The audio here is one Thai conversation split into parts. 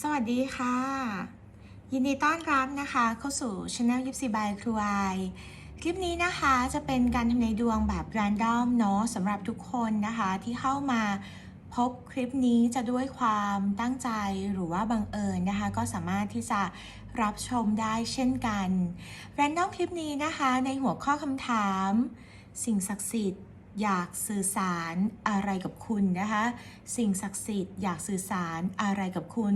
สวัสดีค่ะ ยินดีต้อนรับนะคะเข้าสู่ช anel ยิปซีบายครูไอคลิปนี้นะคะจะเป็นการทำนายดวงแบบ r รนดอมเนาะสำหรับทุกคนนะคะที่เข้ามาพบคลิปนี้จะด้วยความตั้งใจหรือว่าบังเอิญนะคะ ก็สามารถที่จะรับชมได้เช่นกัน r รนดอมคลิปนี้นะคะ ในหัวข้อคำถาม สิ่งศักดิ์สิทธิ์ อยากสื่อสารอะไรกับคุณนะคะ สิ่งศักดิ์สิทธิ์อยากสื่อสารอะไรกับคุณ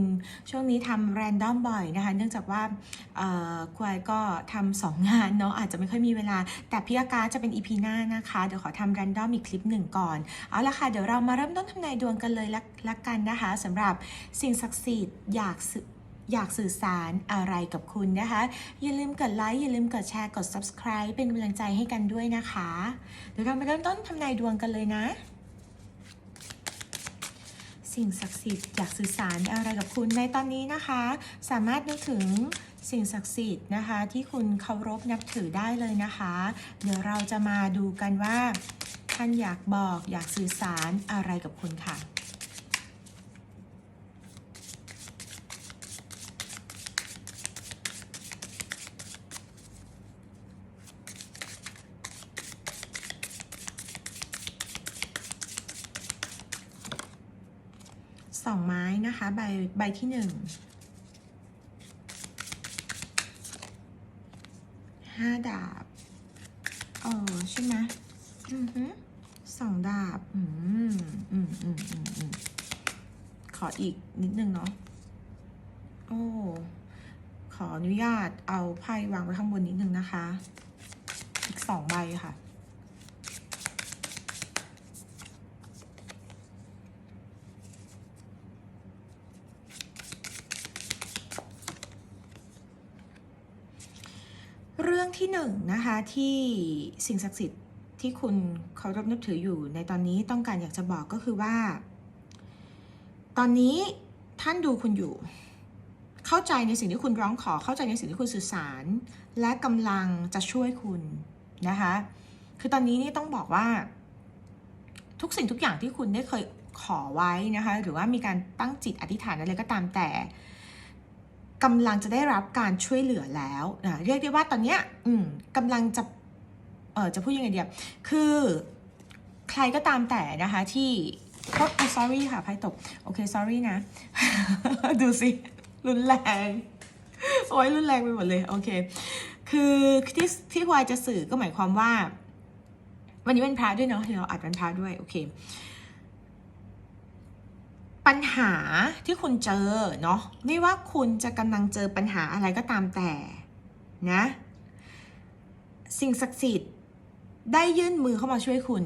ช่วงนี้ทำแรนดอมบ่อยนะคะเนื่องจากว่าควายก็ทำสองงานเนาะอาจจะไม่ค่อยมีเวลา แต่พี่อาการจะเป็นอีพีหน้านะคะเดี๋ยวขอทำแรนดอมอีกคลิปหนึ่งก่อนเอาละค่ะเดี๋ยวเรามาเริ่มต้นทำนายดวงกันเลยละละกันนะคะสำหรับสิ่งศักดิ์สิทธิ์อยากสื่อ อยากสื่อสารอะไรกับคุณนะคะ อย่าลืมกดไลค์อย่าลืมกดแชร์กด subscribe เป็นกำลังใจให้กันด้วยนะคะเดี๋ยวเรามาเริ่มต้นทำนายดวงกันเลยนะ สิ่งศักดิ์สิทธิ์อยากสื่อสารอะไรกับคุณในตอนนี้นะคะ สามารถนึกถึงสิ่งศักดิ์สิทธิ์นะคะ ที่คุณเคารพนับถือได้เลยนะคะ เดี๋ยวเราจะมาดูกันว่าท่านอยากบอกอยากสื่อสารอะไรกับคุณค่ะ องไม้นะคะ ใบใบที่หนึ่งห้าดาบเออใช่ไหมอือฮึสองดาบ อืมอืมอืมอืมอืมขออีกนิดนึงเนาะโอ้ขออนุญาตเอาไพ่วางไว้ข้างบนนิดนึงนะคะ อีกสองใบค่ะ เรื่องที่หนึ่งนะคะที่สิ่งศักดิ์สิทธิ์ที่คุณเคารพนับถืออยู่ในตอนนี้ต้องการอยากจะบอกก็คือว่า ตอนนี้ท่านดูคุณอยู่ เข้าใจในสิ่งที่คุณร้องขอเข้าใจในสิ่งที่คุณสื่อสาร และกำลังจะช่วยคุณนะคะคือตอนนี้นี่ต้องบอกว่า ทุกสิ่งทุกอย่างที่คุณได้เคยขอไว้นะคะ หรือว่ามีการตั้งจิตอธิษฐานอะไรก็ตามแต่ กำลังจะได้รับการช่วยเหลือแล้วนะเรียกได้ว่าตอนเนี้ยอืมกำลังจะเออจะพูดยังไงเดียคือใครก็ตามแต่นะคะที่โอ้ sorry ค่ะไพ่ตก โอเค sorry นะ ดูสิ รุนแรง โอ้ยรุนแรงไปหมดเลย โอเค คือที่ที่ควายจะสื่อก็หมายความว่า วันนี้เป็นพระด้วยเนาะเราอัดวันพระด้วย โอเค ปัญหาที่คุณเจอเนาะไม่ว่าคุณจะกำลังเจอปัญหาอะไรก็ตามแต่นะสิ่งศักดิ์สิทธิ์ได้ยื่นมือเข้ามาช่วยคุณ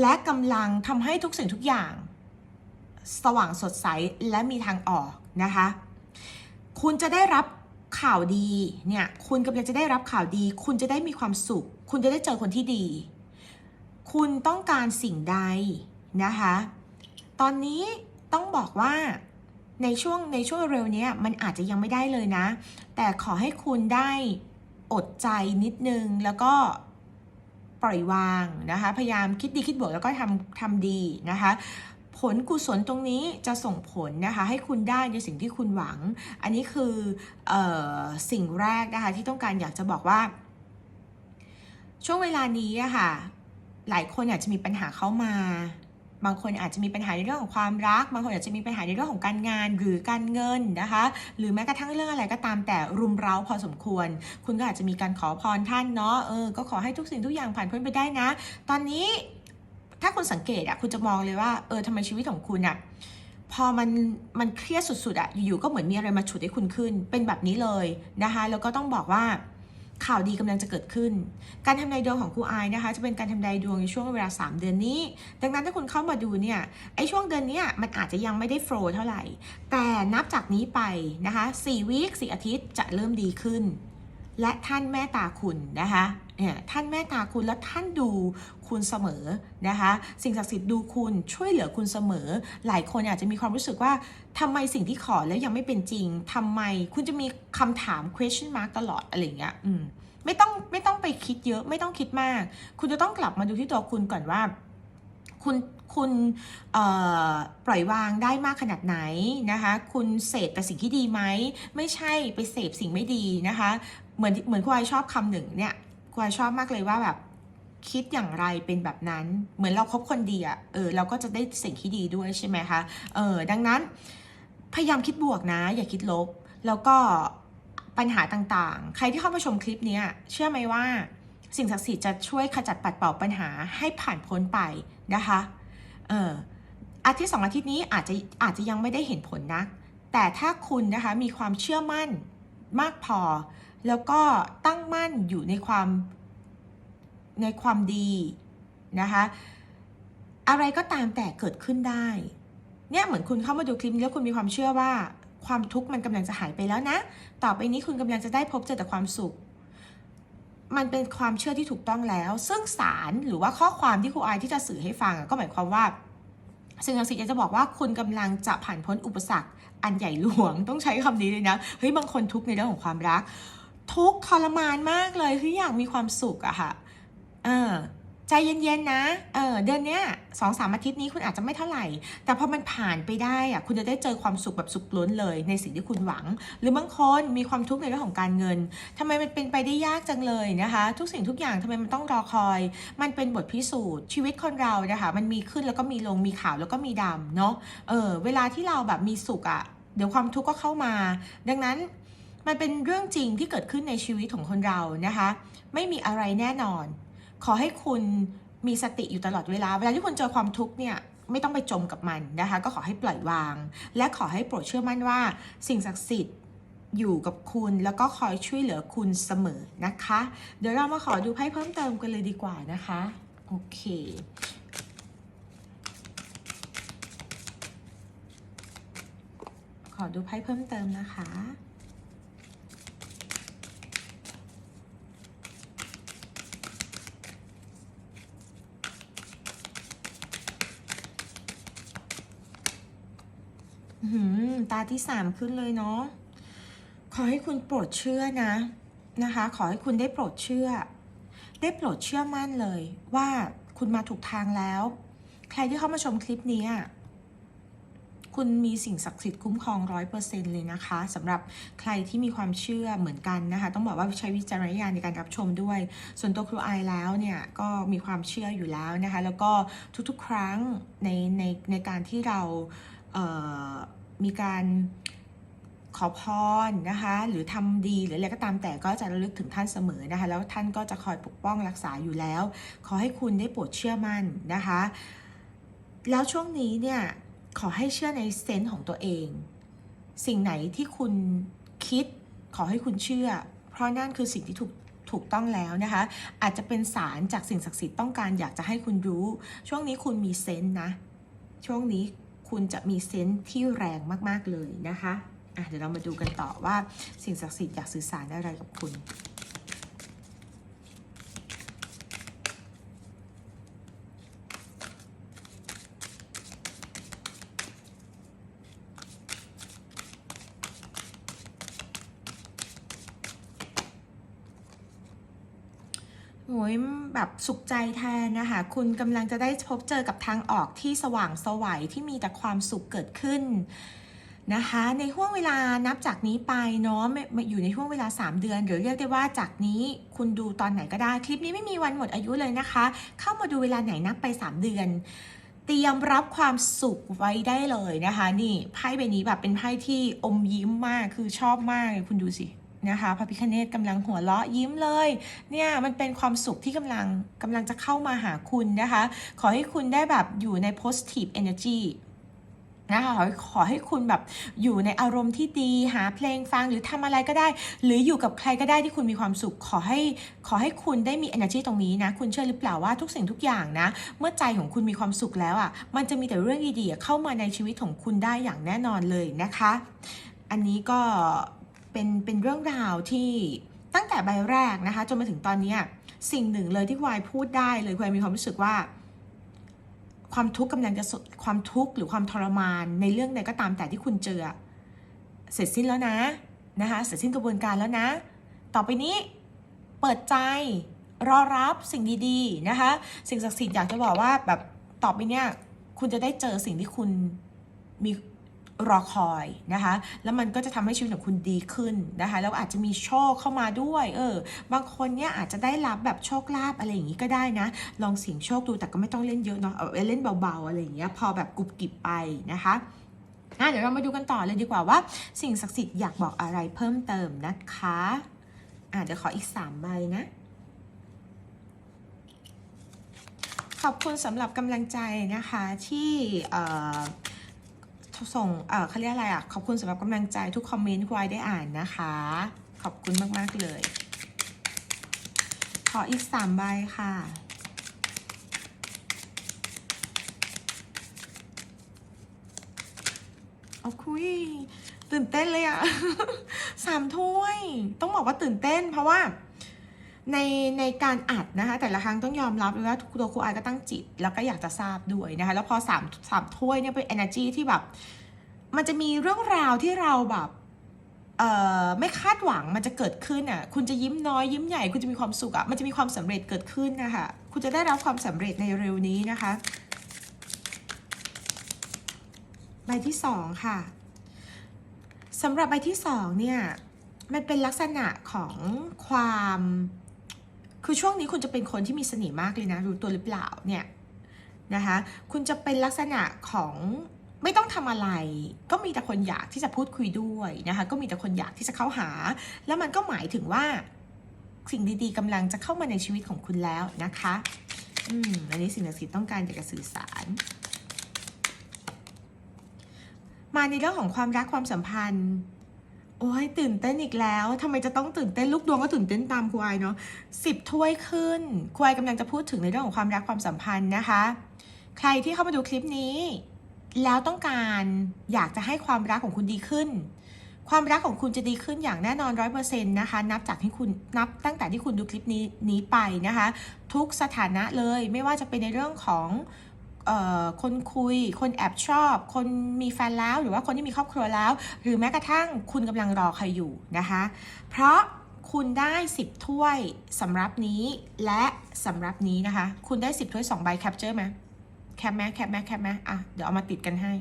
และกำลังทำให้ทุกสิ่งทุกอย่าง สว่างสดใสและมีทางออกนะคะ คุณจะได้รับข่าวดีเนี่ยคุณกำลังจะได้รับข่าวดี คุณจะได้มีความสุข คุณจะได้เจอคนที่ดี คุณต้องการสิ่งใดนะคะ ตอนนี้ ต้องบอกว่าในช่วงในช่วงเร็วนี้มันอาจจะยังไม่ได้เลยนะ แต่ขอให้คุณได้อดใจนิดนึงแล้วก็ปล่อยวางนะคะ พยายามคิดดีคิดบวกแล้วก็ทำทำดีนะคะ ผลกุศลตรงนี้จะส่งผลนะคะ ให้คุณได้ในสิ่งที่คุณหวัง อันนี้คือออสิ่งแรกนะคะที่ต้องการอยากจะบอกว่า ช่วงเวลานี้อะค่ะหลายคนอาจจะมีปัญหาเข้ามา บางคนอาจจะมีปัญหาในเรื่องของความรัก บางคนอาจจะมีปัญหาในเรื่องของการงานหรือการเงินนะคะ หรือแม้กระทั่งเรื่องอะไรก็ตามแต่รุมเร้าพอสมควร คุณก็อาจจะมีการขอพรท่านเนาะเออก็ขอให้ทุกสิ่งทุกอย่างผ่านพ้นไปได้นะ ตอนนี้ถ้าคุณสังเกตอะคุณจะมองเลยว่าเออทำไมชีวิตของคุณอะพอมันมันเครียดสุดๆอะอยู่ๆก็เหมือนมีอะไรมาฉุดให้คุณขึ้น เป็นแบบนี้เลยนะคะแล้วก็ต้องบอกว่า ข่าวดีกำลังจะเกิดขึ้น การทำนายดวงของครูอายนะคะ จะเป็นการทำนายดวงในช่วงเวลา 3 เดือนนี้ ดังนั้นถ้าคุณเข้ามาดูเนี่ยไอช่วงเดือนนี้มันอาจจะยังไม่ได้โฟล์เท่าไหร่ แต่นับจากนี้ไปนะคะ4วีค4อาทิตย์จะเริ่มดีขึ้น และท่านแม่ตาคุณนะคะเนี่ยท่านแม่ตาคุณและท่านดูคุณเสมอนะคะสิ่งศักดิ์สิทธิ์ดูคุณช่วยเหลือคุณเสมอ หลายคนอาจจะมีความรู้สึกว่าทำไมสิ่งที่ขอแล้วยังไม่เป็นจริงทำไมคุณจะมีคำถาม question mark ตลอดอะไรอย่างเงี้ยอืมไม่ต้องไม่ต้องไปคิดเยอะไม่ต้องคิดมาก คุณจะต้องกลับมาดูที่ตัวคุณก่อนว่า คุณคุณปล่อยวางได้มากขนาดไหนนะคะ คุณเสพแต่สิ่งที่ดีไหม ไม่ใช่ไปเสพสิ่งไม่ดีนะคะ เหมือนเหมือนคุณไอชอบคำหนึ่งเนี่ยคุณไอชอบมากเลยว่าแบบคิดอย่างไรเป็นแบบนั้น เหมือนเราคบคนดีอะเออเราก็จะได้สิ่งที่ดีด้วยใช่ไหมคะเออดังนั้นพยายามคิดบวกนะ อย่าคิดลบ แล้วก็ปัญหาต่างๆ ใครที่เข้ามาชมคลิปนี้เชื่อไหมว่า สิ่งศักดิ์สิทธิ์จะช่วยขจัดปัดเป่าปัญหาให้ผ่านพ้นไปนะคะเอออาทิตย์สองอาทิตย์นี้อาจจะอาจจะยังไม่ได้เห็นผลนะแต่ถ้าคุณนะคะมีความเชื่อมั่นมากพอ แล้วก็ตั้งมั่นอยู่ในความในความดีนะคะอะไรก็ตามแต่เกิดขึ้นได้ เนี่ยเหมือนคุณเข้ามาดูคลิปนี้แล้วคุณมีความเชื่อว่า ความทุกข์มันกำลังจะหายไปแล้วนะ ต่อไปนี้คุณกำลังจะได้พบเจอแต่ความสุข มันเป็นความเชื่อที่ถูกต้องแล้ว ซึ่งสารหรือว่าข้อความที่ครูอายที่จะสื่อให้ฟังก็หมายความว่าสิ่งศักดิ์สิทธิ์อยากจะบอกว่าคุณกำลังจะผ่านพ้นอุปสรรคอันใหญ่หลวงต้องใช้คำนี้เลยนะ เฮ้ยบางคนทุกข์ในเรื่องของความรัก ทุกข์ทรมานมากเลยเฮ้ยอยากมีความสุขอะค่ะเออใจเย็นๆนะเออเดือนเนี้ยสองสามอาทิตย์นี้คุณอาจจะไม่เท่าไหร่ แต่พอมันผ่านไปได้อะคุณจะได้เจอความสุขแบบสุขล้นเลยในสิ่งที่คุณหวัง หรือบางคนมีความทุกข์ในเรื่องของการเงินทำไมมันเป็นไปได้ยากจังเลยนะคะ ทุกสิ่งทุกอย่างทำไมมันต้องรอคอย มันเป็นบทพิสูจน์ชีวิตคนเรานะคะมันมีขึ้นแล้วก็มีลงมีขาวแล้วก็มีดำเนาะเออเวลาที่เราแบบมีสุขอะเดี๋ยวความทุกข์ก็เข้ามา ดังนั้น มันเป็นเรื่องจริงที่เกิดขึ้นในชีวิตของคนเรานะคะ ไม่มีอะไรแน่นอน ขอให้คุณมีสติอยู่ตลอดเวลา เวลาที่คุณเจอความทุกข์เนี่ยไม่ต้องไปจมกับมันนะคะ ก็ขอให้ปล่อยวาง และขอให้โปรดเชื่อมั่นว่า สิ่งศักดิ์สิทธิ์อยู่กับคุณแล้วก็คอยช่วยเหลือคุณเสมอนะคะ เดี๋ยวเรามาขอดูไพ่เพิ่มเติมกันเลยดีกว่านะคะ โอเคขอดูไพ่เพิ่มเติมนะคะ อื้อหือ ตาที่สามขึ้นเลยเนาะ ขอให้คุณโปรดเชื่อนะนะคะ ขอให้คุณได้โปรดเชื่อ ได้โปรดเชื่อมั่นเลย ว่าคุณมาถูกทางแล้ว ใครที่เข้ามาชมคลิปนี้อะคุณมีสิ่งศักดิ์สิทธิ์คุ้มครองร้อยเปอร์เซ็นเลยนะคะสำหรับใครที่มีความเชื่อเหมือนกันนะคะ ต้องบอกว่าใช้วิจารณญาณในการรับชมด้วย ส่วนตัวครูไอแล้วเนี่ยก็มีความเชื่ออยู่แล้วนะคะ แล้วก็ทุกๆครั้งในในในการที่เราเอ่อ มีการขอพรนะคะ หรือทำดีหรืออะไรก็ตามแต่ก็จะระลึกถึงท่านเสมอนะคะ แล้วท่านก็จะคอยปกป้องรักษาอยู่แล้ว ขอให้คุณได้โปรดเชื่อมั่นนะคะ แล้วช่วงนี้เนี่ยขอให้เชื่อในเซนส์ของตัวเอง สิ่งไหนที่คุณคิดขอให้คุณเชื่อ เพราะนั่นคือสิ่งที่ถูกถูกต้องแล้วนะคะ อาจจะเป็นสารจากสิ่งศักดิ์สิทธิ์ต้องการอยากจะให้คุณรู้ ช่วงนี้คุณมีเซนส์นะ ช่วงนี้ คุณจะมีเซนส์ที่แรงมาก ๆ เลยนะคะอะเดี๋ยวเรามาดูกันต่อว่าสิ่งศักดิ์สิทธิ์อยากสื่อสารอะไรกับคุณ โอ้ย แบบสุขใจแทนนะคะ คุณกำลังจะได้พบเจอกับทางออกที่สว่างสวัยที่มีแต่ความสุขเกิดขึ้นนะคะ ในห่วงเวลานับจากนี้ไปเนาะม่ไม่อยู่ในห่วงเวลา 3 เดือน หรือเรียกได้ว่าจากนี้คุณดูตอนไหนก็ได้ คลิปนี้ไม่มีวันหมดอายุเลยนะคะ เข้ามาดูเวลาไหนนับไป 3 เดือนเตรียมรับความสุขไว้ได้เลยนะคะ นี่ไพ่ใบนี้แบบเป็นไพ่ที่อมยิ้มมากคือชอบมากเลยคุณดูสิ นะคะพระพิคเนตกำลังหัวเราะยิ้มเลย เนี่ยมันเป็นความสุขที่กำลังกำลังจะเข้ามาหาคุณนะคะ ขอให้คุณได้แบบอยู่ใน positive energy นะคะขอขอให้คุณแบบอยู่ในอารมณ์ที่ดีหาเพลงฟังหรือทำอะไรก็ได้ หรืออยู่กับใครก็ได้ที่คุณมีความสุข ขอให้ขอให้คุณได้มี energy ตรงนี้นะ คุณเชื่อหรือเปล่าว่าทุกสิ่งทุกอย่างนะ เมื่อใจของคุณมีความสุขแล้วอะมันจะมีแต่เรื่องดีๆเข้ามาในชีวิตของคุณได้อย่างแน่นอนเลยนะคะ อันนี้ก็ เป็นเป็นเรื่องราวที่ตั้งแต่ใบแรกนะคะ จนมาถึงตอนนี้สิ่งหนึ่งเลยที่ควายพูดได้เลยควายมีความรู้สึกว่า ความทุกข์กำลังจะสุดความทุกข์หรือความทรมานในเรื่องใดก็ตามแต่ที่คุณเจอ เสร็จสิ้นแล้วนะนะคะเสร็จสิ้นกระบวนการแล้วนะ ต่อไปนี้เปิดใจรอรับสิ่งดีๆนะคะ สิ่งศักดิ์สิทธิ์อยากจะบอกว่าแบบต่อไปเนี่ยคุณจะได้เจอสิ่งที่คุณมี รอคอยนะคะ แล้วมันก็จะทำให้ชีวิตของคุณดีขึ้นนะคะ แล้วอาจจะมีโชคเข้ามาด้วย เออ บางคนเนี่ยอาจจะได้รับแบบโชคลาภอะไรอย่างนี้ก็ได้นะ ลองเสี่ยงโชคดูแต่ก็ไม่ต้องเล่นเยอะเนาะเอาเล่นเบาๆอะไรอย่างเงี้ย พอแบบกรุบกิบไปนะคะเดี๋ยวเรามาดูกันต่อเลยดีกว่าว่า สิ่งศักดิ์สิทธิ์อยากบอกอะไรเพิ่มเติมนะคะอะเดี๋ยวขออีก3ใบนะขอบคุณสำหรับกำลังใจนะคะที่ ส่งเอ่อเขาเรียกอะไรอะ ขอบคุณสำหรับกำลังใจทุกคอมเมนต์ที่ไว้ได้อ่านนะคะ ขอบคุณมาก ๆ เลย ขออีก3ใบค่ะ เอาคุยตื่นเต้นเลยอะสามถ้วย ต้องบอกว่าตื่นเต้นเพราะว่า ในในการอัดนะคะ แต่ละครั้งต้องยอมรับเลยว่าตัวครูอายก็ตั้งจิต แล้วก็อยากจะทราบด้วยนะคะ แล้วพอสามสามถ้วยเนี่ยเป็น energy ที่แบบ มันจะมีเรื่องราวที่เราแบบเอ่อไม่คาดหวังมันจะเกิดขึ้นอะคุณจะยิ้มน้อยยิ้มใหญ่คุณจะมีความสุขอะมันจะมีความสำเร็จเกิดขึ้นนะคะคุณจะได้รับความสำเร็จในเร็วนี้นะคะใบที่สองค่ะสำหรับใบที่สองเนี่ยมันเป็นลักษณะของความ คือช่วงนี้คุณจะเป็นคนที่มีเสน่ห์มากเลยนะรู้ตัวหรือเปล่าเนี่ยนะคะคุณจะเป็นลักษณะของไม่ต้องทำอะไร ก็มีแต่คนอยากที่จะพูดคุยด้วยนะคะก็มีแต่คนอยากที่จะเข้าหา แล้วมันก็หมายถึงว่าสิ่งดีๆกำลังจะเข้ามาในชีวิตของคุณแล้วนะคะอืมอันนี้สิ่งศักดิ์สิทธิ์ต้องการอยากจะสื่อสาร มาในเรื่องของความรักความสัมพันธ์ โอ้ยตื่นเต้นอีกแล้วทำไมจะต้องตื่นเต้นลูกดวงก็ตื่นเต้นตามควายเนาะสิบถ้วยขึ้นควายกำลังจะพูดถึงในเรื่องของความรักความสัมพันธ์นะคะ ใครที่เข้ามาดูคลิปนี้ แล้วต้องการอยากจะให้ความรักของคุณดีขึ้น ความรักของคุณจะดีขึ้นอย่างแน่นอนร้อยเปอร์เซ็นต์นะคะ นับจากที่คุณนับตั้งแต่ที่คุณดูคลิปนี้นี้ไปนะคะ ทุกสถานะเลยไม่ว่าจะเป็นในเรื่องของ คนคุย คนแอบชอบ คนมีแฟนแล้วหรือว่าคนที่มีครอบครัวแล้ว หรือแม้กระทั่งคุณกำลังรอใครอยู่นะคะ เพราะคุณได้ 10 ถ้วยสำหรับนี้และสำหรับนี้นะคะ คุณได้ 10 ถ้วย 2 ใบแคปเจอร์ไหมแคปไหมแคปไหมแคปไหมอะ เดี๋ยวเอามาติดกันให้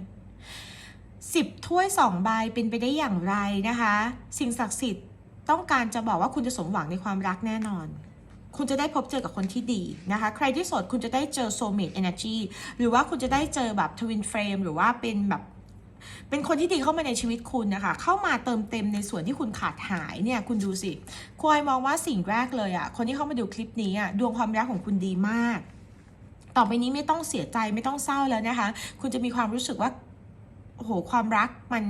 10 ถ้วย 2 ใบเป็นไปได้อย่างไรนะคะ สิ่งศักดิ์สิทธิ์ต้องการจะบอกว่าคุณจะสมหวังในความรักแน่นอน คุณจะได้พบเจอกับคนที่ดีนะคะ ใครที่โสดคุณจะได้เจอ soulmate energy หรือว่าคุณจะได้เจอแบบ twin flame หรือว่าเป็นแบบเป็นคนที่ดีเข้ามาในชีวิตคุณนะคะ เข้ามาเติมเต็มในส่วนที่คุณขาดหายเนี่ย คุณดูสิควายมองว่าสิ่งแรกเลยอะ่ะ คนที่เข้ามาดูคลิปนี้อะ่ะ ดวงความรักของคุณดีมาก ต่อไปนี้ไม่ต้องเสียใจไม่ต้องเศร้าแล้วนะคะ คุณจะมีความรู้สึกว่า โอ้โห ความรักมัน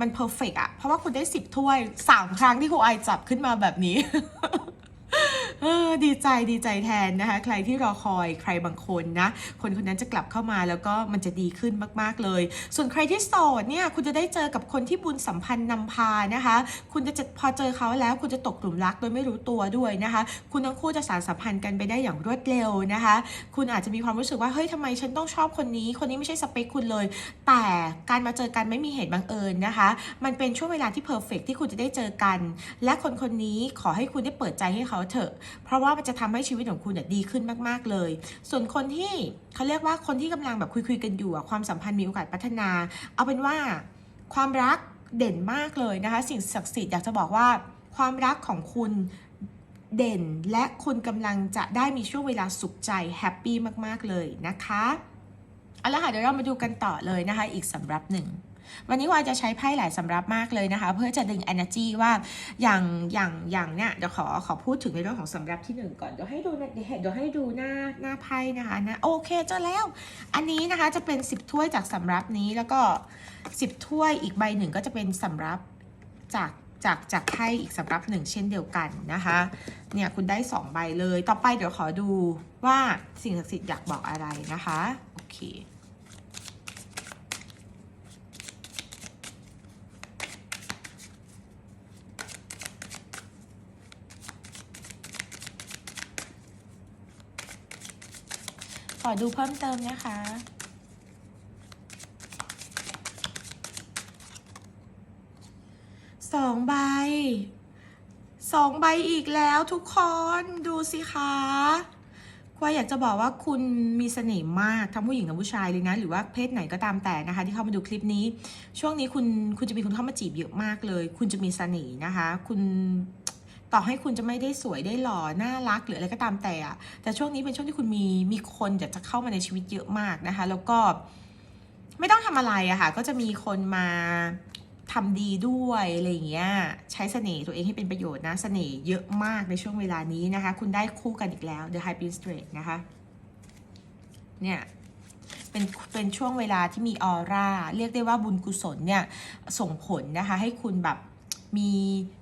มันเพอร์เฟกอะเพราะว่าคุณได้สิบถ้วยสามครั้งที่ครูไอจับขึ้นมาแบบนี้ เออดีใจดีใจแทนนะคะ ใครที่รอคอยใครบางคนนะ คนคนนั้นจะกลับเข้ามาแล้วก็มันจะดีขึ้นมาก ๆ เลย ส่วนใครที่โสดเนี่ยคุณจะได้เจอกับคนที่บุญสัมพันธ์นำพานะคะ คุณจะพอเจอเขาแล้ว คุณจะตกหลุมรักโดยไม่รู้ตัวด้วยนะคะ คุณทั้งคู่จะสานสัมพันธ์กันไปได้อย่างรวดเร็วนะคะ คุณอาจจะมีความรู้สึกว่าเฮ้ยทำไมฉันต้องชอบคนนี้ คนนี้ไม่ใช่สเปคคุณเลย แต่การมาเจอกันไม่มีเหตุบังเอิญนะคะ มันเป็นช่วงเวลาที่เพอร์เฟกที่คุณจะได้เจอกัน และคนคนนี้ขอให้คุณได้เปิดใจให้เขาเถอะเพราะว่ามันจะทำให้ชีวิตของคุณเนี่ยดีขึ้นมาก ๆ เลย ส่วนคนที่เขาเรียกว่าคนที่กำลังแบบคุยๆกันอยู่อะความสัมพันธ์มีโอกาสพัฒนา เอาเป็นว่าความรักเด่นมากเลยนะคะ สิ่งศักดิ์สิทธิ์อยากจะบอกว่าความรักของคุณเด่นและคุณกำลังจะได้มีช่วงเวลาสุขใจแฮปปี้มาก ๆ เลยนะคะเอาละค่ะเดี๋ยวเรามาดูกันต่อเลยนะคะ อีกสำรับหนึ่ง วันนี้วายจะใช้ไพ่หลายสำรับมากเลยนะคะ เพื่อจะดึง energy ว่าอย่างอย่างอย่างเนี่ยเดี๋ยวขอขอพูดถึงในเรื่องของสำรับที่หนึ่งก่อนเดี๋ยวให้ดูนะเดี๋ยวให้ดูหน้าหน้าไพ่นะคะนะโอเคเจอแล้ว อันนี้นะคะจะเป็น 10 ถ้วยจากสำรับนี้แล้วก็ 10 ถ้วยอีกใบหนึ่งก็จะเป็นสำรับจากจากจากไพ่อีกสำรับหนึ่งเช่นเดียวกันนะคะเนี่ยคุณได้ 2 ใบเลย ต่อไปเดี๋ยวขอดูว่าสิ่งศักดิ์สิทธิ์อยากบอกอะไรนะคะ โอเค ขอดูเพิ่มเติมนะคะ สองใบ สองใบอีกแล้วทุกคนดูสิคะควว่าอยากจะบอกว่าคุณมีเสน่ห์มากทั้งผู้หญิงทั้งผู้ชายเลยนะ หรือว่าเพศไหนก็ตามแต่นะคะ ที่เข้ามาดูคลิปนี้ ช่วงนี้คุณคุณจะมีคนเข้ามาจีบเยอะมากเลย คุณจะมีเสน่ห์นะคะ คุณ ต่อให้คุณจะไม่ได้สวยได้หล่อน่ารักหรืออะไรก็ตามแต่อะแต่ช่วงนี้เป็นช่วงที่คุณมีมีคนอยากจะเข้ามาในชีวิตเยอะมากนะคะ แล้วก็ไม่ต้องทำอะไรอะค่ะ ก็จะมีคนมาทำดีด้วยอะไรอย่างเงี้ยใช้เสน่ห์ตัวเองให้เป็นประโยชน์นะเสน่ห์เยอะมากในช่วงเวลานี้นะคะ คุณได้คู่กันอีกแล้ว The High Priestess Straight นะคะเนี่ยเป็นเป็นช่วงเวลาที่มีออร่า เรียกได้ว่าบุญกุศลเนี่ยส่งผลนะคะ ให้คุณแบบ มี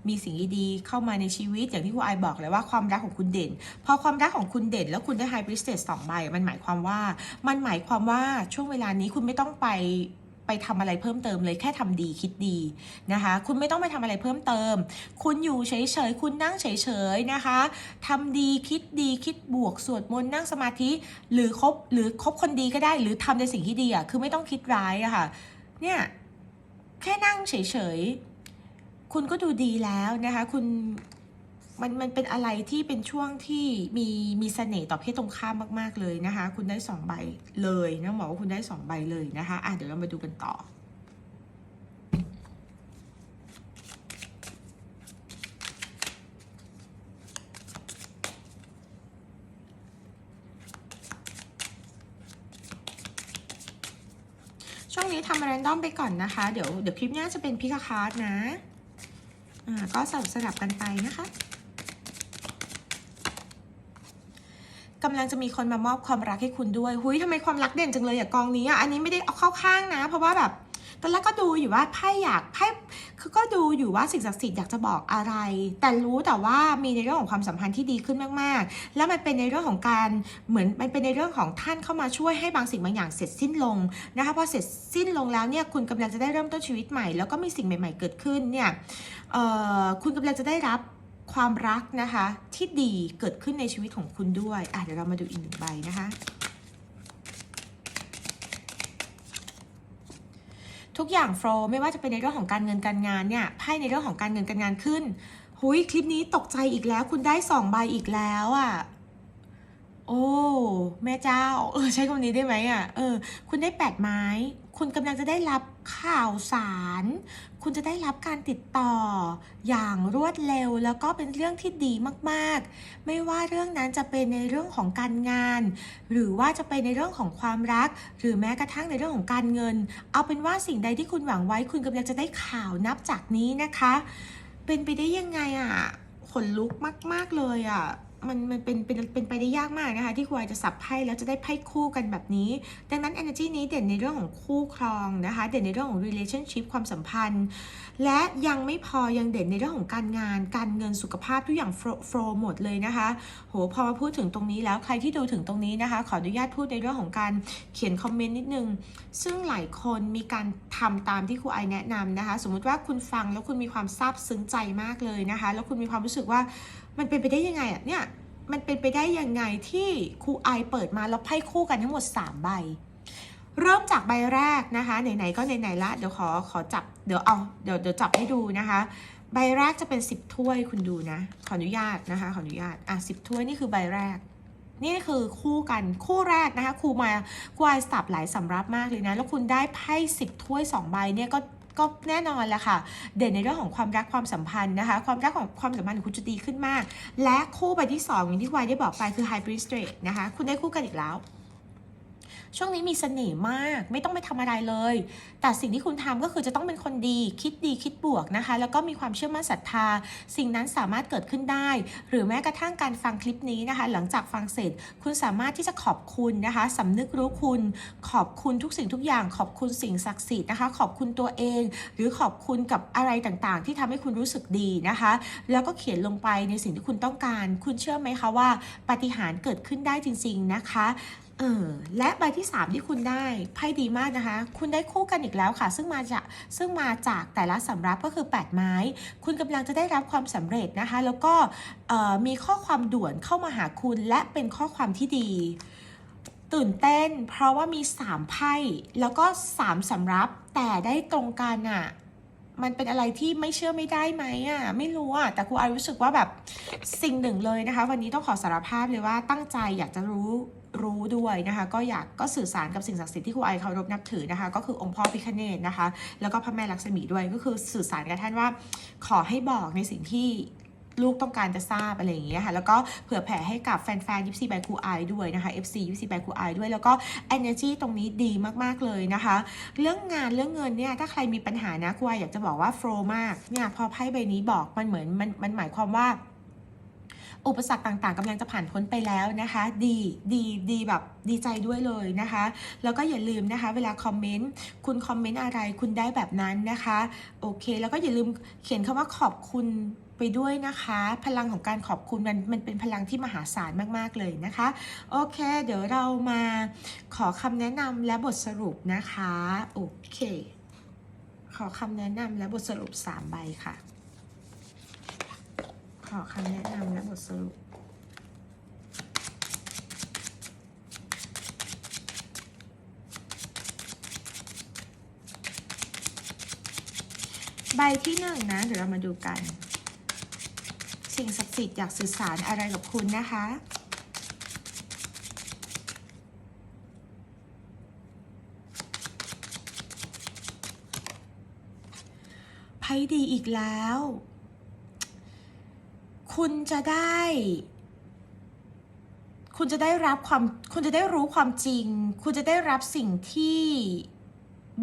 มีสิ่งดีๆเข้ามาในชีวิตอย่างที่ครูไอบอกเลยว่าความรักของคุณเด่น พอความรักของคุณเด่น แล้วคุณได้ไฮ p ริสเตสสองใบมันหมายความว่า มันหมายความว่าช่วงเวลานี้คุณไม่ต้องไปไปทำอะไรเพิ่มเติมเลยแค่ทำดีคิดดีนะคะ คุณไม่ต้องไปทำอะไรเพิ่มเติม คุณอยู่เฉยๆ คุณนั่งเฉยๆนะคะทำดีคิดดีคิดบวกสวดมนต์นั่งสมาธิ หรือคบหรือคบคนดีก็ได้ หรือทำในสิ่งที่ดีอะคือไม่ต้องคิดร้ายอะค่ะเนี่ยแค่นั่งเฉยๆ คุณก็ดูดีแล้วนะคะคุณมันมันเป็นอะไรที่เป็นช่วงที่มีมีเสน่ห์ต่อเพศตรงข้ามมาก ๆ เลยนะคะ คุณได้สองใบเลยนะบอกว่าคุณได้สองใบเลยนะคะอะเดี๋ยวเรามาดูกันต่อช่วงนี้ทำแรนดอมไปก่อนนะคะ เดี๋ยวเดี๋ยวคลิปหน้าจะเป็นพิกาคาร์ดนะ ก็สลับสลับกันไปนะคะกำลังจะมีคนมามอบความรักให้คุณด้วย หุยทำไมความรักเด่นจังเลยอะกองนี้อะอันนี้ไม่ได้เอาเข้าข้างนะ เพราะว่าแบบ ตอนแรกก็ดูอยู่ว่าไพ่อยากไพ่คือก็ดูอยู่ว่าสิ่งศักดิ์สิทธิ์อยากจะบอกอะไร แต่รู้แต่ว่ามีในเรื่องของความสัมพันธ์ที่ดีขึ้นมาก ๆ แล้วมันเป็นในเรื่องของการเหมือนมันเป็นในเรื่องของท่านเข้ามาช่วยให้บางสิ่งบางอย่างเสร็จสิ้นลงนะคะพอเสร็จสิ้นลงแล้วเนี่ยคุณกำลังจะได้เริ่มต้นชีวิตใหม่แล้วก็มีสิ่งใหม่ ๆ เกิดขึ้นเนี่ยคุณกำลังจะได้รับความรักนะคะที่ดีเกิดขึ้นในชีวิตของคุณด้วยอะเดี๋ยวเรามาดูอีกหนึ่งใบนะคะ ทุกอย่างโฟล์ไม่ว่าจะเป็นในเรื่องของการเงินการงานเนี่ยไพ่ในเรื่องของการเงินการงานขึ้นหุยคลิปนี้ตกใจอีกแล้ว คุณได้สองใบอีกแล้วอะ่ะโอ้ แม่เจ้า เออ ใช้คำนี้ได้ไหมอะ่ะ เออ คุณได้แปดไม้ คุณกำลังจะได้รับข่าวสาร คุณจะได้รับการติดต่อ อย่างรวดเร็ว แล้วก็เป็นเรื่องที่ดีมากๆ ไม่ว่าเรื่องนั้นจะเป็นในเรื่องของการงาน หรือว่าจะเป็นในเรื่องของความรัก หรือแม้กระทั่งในเรื่องของการเงิน เอาเป็นว่าสิ่งใดที่คุณหวังไว้ คุณกำลังจะได้ข่าวนับจากนี้นะคะ เป็นไปได้ยังไงอะ่ะขนลุกมาก ๆเลยอะ่ะ มันมันเป็นเป็นเป็นไปได้ยากมากนะคะ ที่ควรจะสับไพ่แล้วจะได้ไพ่คู่กันแบบนี้ ดังนั้น energy นี้เด่นในเรื่องของคู่ครองนะคะ เด่นในเรื่องของ relationship ความสัมพันธ์ และยังไม่พอยังเด่นในเรื่องของการงาน การเงินสุขภาพทุกอย่างโฟล์หมดเลยนะคะโหพอมาพูดถึงตรงนี้แล้วใครที่ดูถึงตรงนี้นะคะ ขออนุญาตพูดในเรื่องของการเขียนคอมเมนต์นิดนึง ซึ่งหลายคนมีการทำตามที่ครูไอแนะนำนะคะ สมมุติว่าคุณฟังแล้วคุณมีความซาบซึ้งใจมากเลยนะคะ แล้วคุณมีความรู้สึกว่า มันเป็นไปได้ยังไงอะเนี่ยมันเป็นไปได้ยังไงที่ครูไอเปิดมาแล้วไพ่คู่กันทั้งหมด 3 ใบ เริ่มจากใบแรกนะคะไหนๆก็ไหนๆละเดี๋ยวขอขอจับเดี๋ยวเอาเดี๋ยวเดี๋ยวจับให้ดูนะคะใบแรกจะเป็น 10 ถ้วยคุณดูนะ ขออนุญาตนะคะ ขออนุญาต อะสิถ้วยนี่คือใบแรก นี่คือคู่กันคู่แรกนะคะครูมาครูไอสับหลายสำรับมากเลยนะ แล้วคุณได้ไพ่สิบถ้วยสองใบเนี่ยก็ ก็แน่นอนแหละค่ะ เด่นในเรื่องของความรักความสัมพันธ์นะคะ ความรักของความสัมพันธ์ของคุณจะดีขึ้นมาก และคู่ใบที่2อย่างที่วายได้บอกไปคือไฮบริดสเตรทนะคะ คุณได้คู่กันอีกแล้ว ช่วงนี้มีเสน่ห์มากไม่ต้องไปทำอะไรเลย แต่สิ่งที่คุณทำก็คือจะต้องเป็นคนดีคิดดีคิดบวกนะคะ แล้วก็มีความเชื่อมั่นศรัทธา สิ่งนั้นสามารถเกิดขึ้นได้ หรือแม้กระทั่งการฟังคลิปนี้นะคะ หลังจากฟังเสร็จคุณสามารถที่จะขอบคุณนะคะสำนึกรู้คุณ ขอบคุณทุกสิ่งทุกอย่างขอบคุณสิ่งศักดิ์สิทธิ์นะคะ ขอบคุณตัวเอง หรือขอบคุณกับอะไรต่างๆ ที่ทำให้คุณรู้สึกดีนะคะ แล้วก็เขียนลงไปในสิ่งที่คุณต้องการ คุณเชื่อไหมคะว่าปาฏิหาริ์เกิดขึ้นได้จริง ๆนะคะ เออและใบที่ 3 ที่คุณได้ไพ่ดีมากนะคะ คุณได้คู่กันอีกแล้วค่ะ ซึ่งมาจากซึ่งมาจากแต่ละสำรับก็คือ 8 ไม้ คุณกำลังจะได้รับความสำเร็จนะคะ แล้วก็มีข้อความด่วนเข้ามาหาคุณและเป็นข้อความที่ดี ตื่นเต้น เพราะว่ามี 3 ไพ่แล้วก็ 3สำรับแต่ได้ตรงกันอะมันเป็นอะไรที่ไม่เชื่อไม่ได้ไหมอะไม่รู้อะแต่ครูอายรู้สึกว่าแบบสิ่งหนึ่งเลยนะคะ วันนี้ต้องขอสารภาพเลยว่าตั้งใจอยากจะรู้ รู้ด้วยนะคะก็อยากก็สื่อสารกับสิ่งศักดิ์สิทธิ์ที่ครูไอเคารพนับถือนะคะ ก็คือองค์พ่อพิคเนตนะคะ แล้วก็พระแม่ลักษมีด้วยก็คือสื่อสารกับท่านว่า ขอให้บอกในสิ่งที่ลูกต้องการจะทราบอะไรอย่างเงี้ยค่ะแล้วก็เผื่อแผ่ให้กับแฟนๆยิปซีบายครูไอด้วยนะคะ FC ยิปซีบายครูไอด้วยแล้วก็ energy ตรงนี้ดีมากๆเลยนะคะ เรื่องงานเรื่องเงินเนี่ยถ้าใครมีปัญหานะครูไออยากจะบอกว่าโฟล์มากเนี่ยพอไพ่ใบนี้บอกมันเหมือนมันมันหมายความว่า อุปสรรคต่างๆกำลังจะผ่านพ้นไปแล้วนะคะ ดีดีดีแบบดีใจด้วยเลยนะคะ แล้วก็อย่าลืมนะคะ เวลาคอมเมนต์คุณคอมเมนต์อะไรคุณได้แบบนั้นนะคะโอเค แล้วก็อย่าลืมเขียนคำว่าขอบคุณไปด้วยนะคะ พลังของการขอบคุณมันมันเป็นพลังที่มหาศาลมากๆเลยนะคะโอเค เดี๋ยวเรามาขอคำแนะนำและบทสรุปนะคะโอเค ขอคำแนะนำและบทสรุป 3 ใบค่ะ อคำแนะนำและบทสรุป ใบที่หนึ่งนะ เดี๋ยวเรามาดูกัน สิ่งศักดิ์สิทธิ์อยากสื่อสารอะไรกับคุณนะคะไพ่ดีอีกแล้ว คุณจะได้ คุณจะได้รับความ คุณจะได้รู้ความจริง คุณจะได้รับสิ่งที่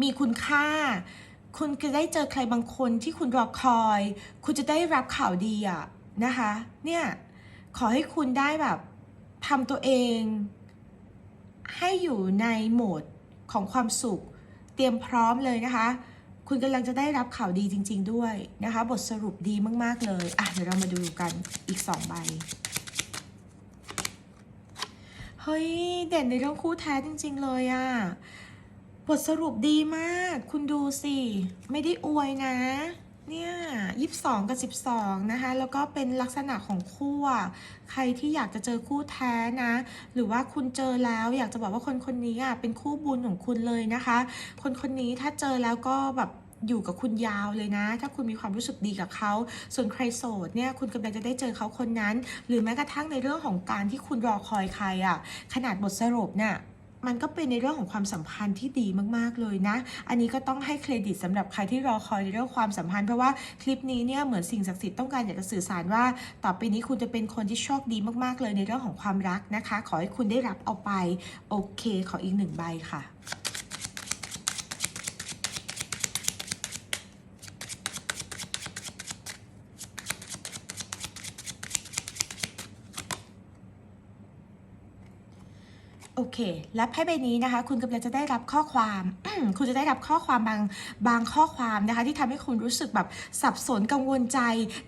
มีคุณค่า คุณจะได้เจอใครบางคนที่คุณรอคอย คุณจะได้รับข่าวดีอะนะคะ เนี่ย ขอให้คุณได้แบบทำตัวเอง ให้อยู่ในโหมดของความสุข เตรียมพร้อมเลยนะคะ คุณกำลังจะได้รับข่าวดีจริง ๆ ด้วยนะคะ บทสรุปดีมาก ๆ เลย อะ เดี๋ยวเรามาดูกันอีกสองใบ เฮ้ย เด่นในเรื่องคู่แท้จริง ๆ เลยอะ บทสรุปดีมาก คุณดูสิ ไม่ได้อวยนะ เนี่ยยี่สิบสองกับสิบสองนะคะ แล้วก็เป็นลักษณะของคู่อะใครที่อยากจะเจอคู่แท้นะ หรือว่าคุณเจอแล้วอยากจะบอกว่าคนคนนี้อะเป็นคู่บุญของคุณเลยนะคะ คนคนนี้ถ้าเจอแล้วก็แบบอยู่กับคุณยาวเลยนะ ถ้าคุณมีความรู้สึกดีกับเขา ส่วนใครโสดเนี่ยคุณกำลังจะได้เจอเขาคนนั้น หรือแม้กระทั่งในเรื่องของการที่คุณรอคอยใครอะ ขนาดบทสรุปเนี่ย มันก็เป็นในเรื่องของความสัมพันธ์ที่ดีมากๆเลยนะ อันนี้ก็ต้องให้เครดิตสำหรับใครที่รอคอยในเรื่องความสัมพันธ์เพราะว่าคลิปนี้เนี่ยเหมือนสิ่งศักดิ์สิทธิ์ต้องการอยากจะสื่อสารว่า ต่อไปนี้คุณจะเป็นคนที่โชคดีมากๆเลยในเรื่องของความรักนะคะ ขอให้คุณได้รับเอาไปโอเค ขออีกหนึ่งใบค่ะ โอเค และไพ่ใบนี้นะคะ คุณกำลังจะได้รับข้อความ คุณจะได้รับข้อความบางบางข้อความนะคะ ที่ทำให้คุณรู้สึกแบบสับสนกังวลใจ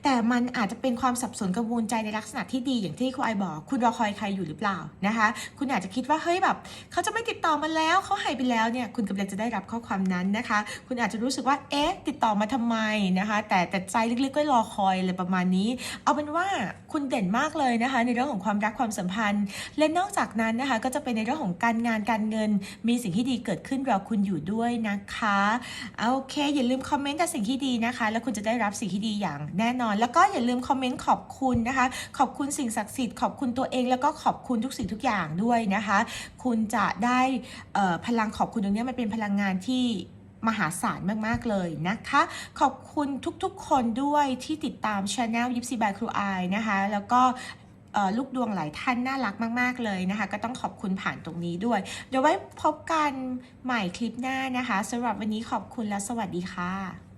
แต่มันอาจจะเป็นความสับสนกังวลใจในลักษณะที่ดีอย่างที่ครูไอบอก คุณรอคอยใครอยู่หรือเปล่านะคะ คุณอาจจะคิดว่าเฮ้ยแบบเขาจะไม่ติดต่อมาแล้วเขาหายไปแล้วเนี่ย คุณกำลังจะได้รับข้อความนั้นนะคะ คุณอาจจะรู้สึกว่าเอ๊ะติดต่อมาทำไมนะคะ แต่แต่ใจลึกๆก็รอคอยอะไรประมาณนี้ เอาเป็นว่าคุณเด่นมากเลยนะคะ ในเรื่องของความรักความสัมพันธ์ และนอกจากนั้นนะคะก็จะเป็นในเรื่องของการงานการเงิน มีสิ่งที่ดีเกิดขึ้นรอคุณอยู่ด้วยนะคะโอเค อย่าลืมคอมเมนต์แต่สิ่งที่ดีนะคะ แล้วคุณจะได้รับสิ่งที่ดีอย่างแน่นอน แล้วก็อย่าลืมคอมเมนต์ขอบคุณนะคะ ขอบคุณสิ่งศักดิ์สิทธิ์ขอบคุณตัวเองแล้วก็ขอบคุณทุกสิ่งทุกอย่างด้วยนะคะ คุณจะได้พลังขอบคุณตรงนี้มันเป็นพลังงานที่มหาศาลมาก ๆ เลยนะคะ ขอบคุณทุกๆคนด้วยที่ติดตามช anel ยิปซีบายครูไอนะคะ แล้วก็ ลูกดวงหลายท่านน่ารักมาก ๆ เลยนะคะ ก็ต้องขอบคุณผ่านตรงนี้ด้วย เดี๋ยวไว้พบกันใหม่คลิปหน้านะคะสำหรับวันนี้ขอบคุณและสวัสดีค่ะ